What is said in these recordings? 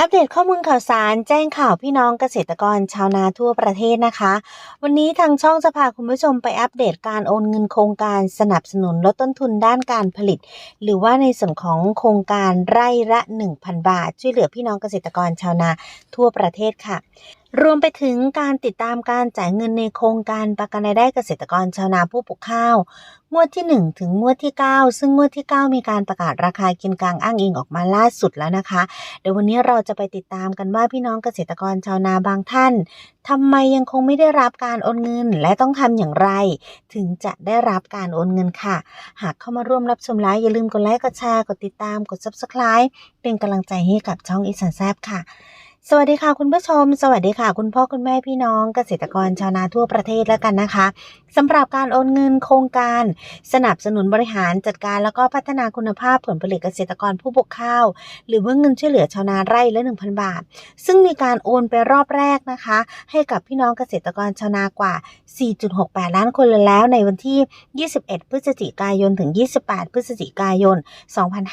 อัปเดตข้อมูลข่าวสารแจ้งข่าวพี่น้องเกษตรกรชาวนาทั่วประเทศนะคะ วันนี้ทางช่องจะพาคุณผู้ชมไปอัปเดตการโอนเงินโครงการสนับสนุนลดต้นทุนด้านการผลิต หรือว่าในส่วนของโครงการไร่ละ 1,000 บาท ช่วยเหลือพี่น้องเกษตรกรชาวนาทั่วประเทศค่ะรวมไปถึงการติดตามการจ่ายเงินในโครงการประกันรายได้เกษตรกรชาวนาผู้ปลูกข้าว งวดที่ 1 ถึงงวดที่ 9 ซึ่งงวดที่ 9 มีการประกาศราคากินกลางอ้างอิงออกมาล่าสุดแล้วนะคะ เดี๋ยววันนี้เราจะไปติดตามกันว่าพี่น้องเกษตรกรชาวนาบางท่านทำไมยังคงไม่ได้รับการโอนเงินและต้องทำอย่างไร ถึงจะได้รับการโอนเงินค่ะ หากเข้ามาร่วมรับชมไลฟ์อย่าลืมกดไลค์กดแชร์กดติดตามกด subscribe เป็นกำลังใจให้กับช่องอีสานแซบค่ะ สวัสดีค่ะคุณผู้ชม สวัสดีค่ะ คุณพ่อคุณแม่พี่น้องเกษตรกรชาวนาทั่วประเทศแล้วกันนะคะสำหรับการโอนเงินโครงการ สนับสนุนบริหารจัดการแล้วก็พัฒนาคุณภาพผลผลิตเกษตรกรผู้ปลูกข้าว หรือว่าเงินช่วยเหลือชาวนาไร่ละ 1,000 บาท ซึ่งมีการโอนไปรอบแรกนะคะ ให้กับพี่น้องเกษตรกรชาวนากว่า 4.68 ล้านคนแล้วในวันที่ 21 พฤศจิกายนถึง 28 พฤศจิกายน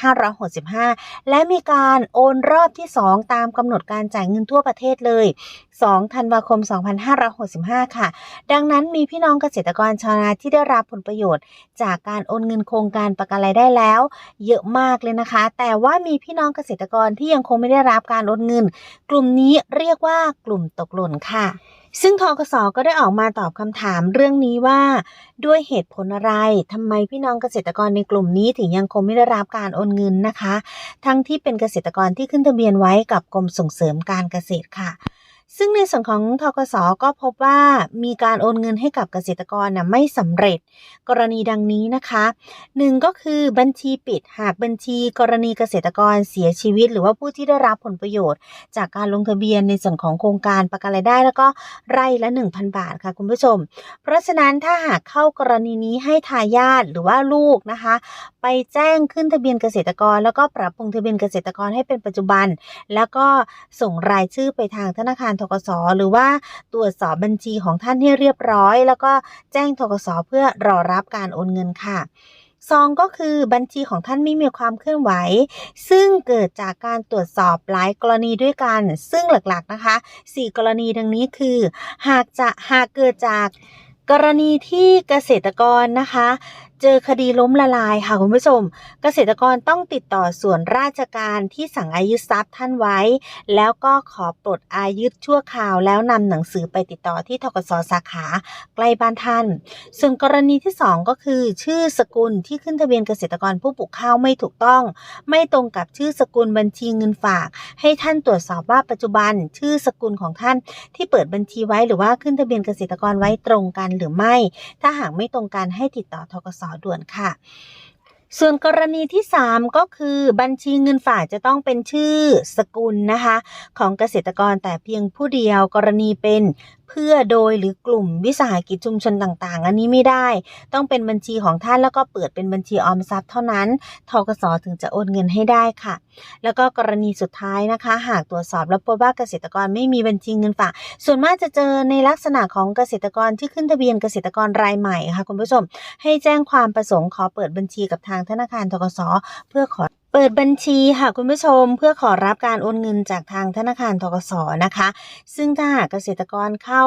2565 และมีการโอนรอบที่ 2 ตามกำหนดการจ่ายเงินทั่วประเทศเลย 2 ธันวาคม 2565 ค่ะ ดังนั้นมีพี่น้องเกษตรกรชาวนาที่ได้รับผลประโยชน์ จากการโอนเงินโครงการประกันรายได้แล้ว เยอะมากเลยนะคะ แต่ว่ามีพี่น้องเกษตรกรที่ยังคงไม่ได้รับการโอนเงิน กลุ่มนี้เรียกว่ากลุ่มตกหล่นค่ะซึ่งทกสก็ได้ออกมาตอบคำถามเรื่องนี้ว่า ด้วยเหตุผลอะไรทำไมพี่น้องเกษตรกรในกลุ่มนี้ถึงยังคงไม่ได้รับการโอนเงินนะคะ ทั้งที่เป็นเกษตรกรที่ขึ้นทะเบียนไว้กับกรมส่งเสริมการเกษตรค่ะ ซึ่งในส่วนของทกสก็พบว่ามีการโอนเงินให้กับเกษตรกรนะไม่สำเร็จ กรณีดังนี้นะคะหนึ่งก็คือบัญชีปิดหากบัญชีกรณีเกษตรกรเสียชีวิต หรือว่าผู้ที่ได้รับผลประโยชน์ จากการลงทะเบียนในส่วนของโครงการประกันรายได้ แล้วก็ไร่ละ 1,000 บาทค่ะคุณผู้ชม เพราะฉะนั้นถ้าหากเข้ากรณีนี้ให้ทายาทหรือว่าลูกนะคะ ไปแจ้งขึ้นทะเบียนเกษตรกร แล้วก็ปรับปรุงทะเบียนเกษตรกรให้เป็นปัจจุบัน แล้วก็ส่งรายชื่อไปทางธนาคารทกสหรือว่าตรวจสอบบัญชีของท่านให้เรียบร้อย แล้วก็แจ้งทกสเพื่อรอรับการโอนเงินค่ะสองก็คือบัญชีของท่านไม่มีความเคลื่อนไหว ซึ่งเกิดจากการตรวจสอบหลายกรณีด้วยกัน ซึ่งหลักๆนะคะ 4 กรณีดังนี้คือ หากจะหากเกิดจากกรณีที่เกษตรกรนะคะเจอคดีล้มละลายค่ะคุณผู้ชม เกษตรกรต้องติดต่อส่วนราชการที่สั่งอายุทรัพย์ท่านไว้ แล้วก็ขอปลดอายุชั่วคราว แล้วนำหนังสือไปติดต่อที่ทกสสาขาใกล้บ้านท่าน ส่วนกรณีที่ 2 ก็คือ ชื่อสกุลที่ขึ้นทะเบียนเกษตรกรผู้ปลูกข้าวไม่ถูกต้อง ไม่ตรงกับชื่อสกุลบัญชีเงินฝาก ให้ท่านตรวจสอบว่าปัจจุบัน ชื่อสกุลของท่านที่เปิดบัญชีไว้หรือว่าขึ้นทะเบียนเกษตรกรไว้ตรงกันหรือไม่ ถ้าหากไม่ตรงกันให้ติดต่อทกศสด่วนค่ะ ส่วนกรณีที่ 3 ก็คือบัญชีเงินฝากจะต้องเป็นชื่อสกุลนะคะ ของเกษตรกรแต่เพียงผู้เดียวกรณีเป็นเพื่อโดยหรือกลุ่มวิสาหกิจชุมชนต่างๆ อันนี้ไม่ได้ ต้องเป็นบัญชีของท่านแล้วก็เปิดเป็นบัญชีออมทรัพย์เท่านั้นทกสถึงจะโอนเงินให้ได้ค่ะ แล้วก็กรณีสุดท้ายนะคะ หากตรวจสอบแล้วพบว่าเกษตรกรไม่มีบัญชีเงินฝาก ส่วนมากจะเจอในลักษณะของเกษตรกรที่ขึ้นทะเบียนเกษตรกรรายใหม่ค่ะคุณผู้ชม ให้แจ้งความประสงค์ขอเปิดบัญชีกับทางธนาคารทกสเพื่อขอเปิดบัญชีค่ะคุณผู้ชมเพื่อขอรับการโอนเงินจากทางธนาคารทกสนะคะ ซึ่งถ้าหากเกษตรกรเข้า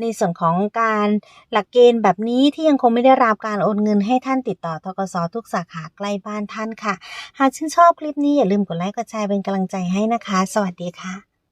ในส่วนของการหลักเกณฑ์แบบนี้ที่ยังคงไม่ได้รับการโอนเงินให้ท่านติดต่อทกสทุกสาขาใกล้บ้านท่านค่ะ หากชื่นชอบคลิปนี้อย่าลืมกดไลค์กดแชร์เป็นกำลังใจให้นะคะ สวัสดีค่ะ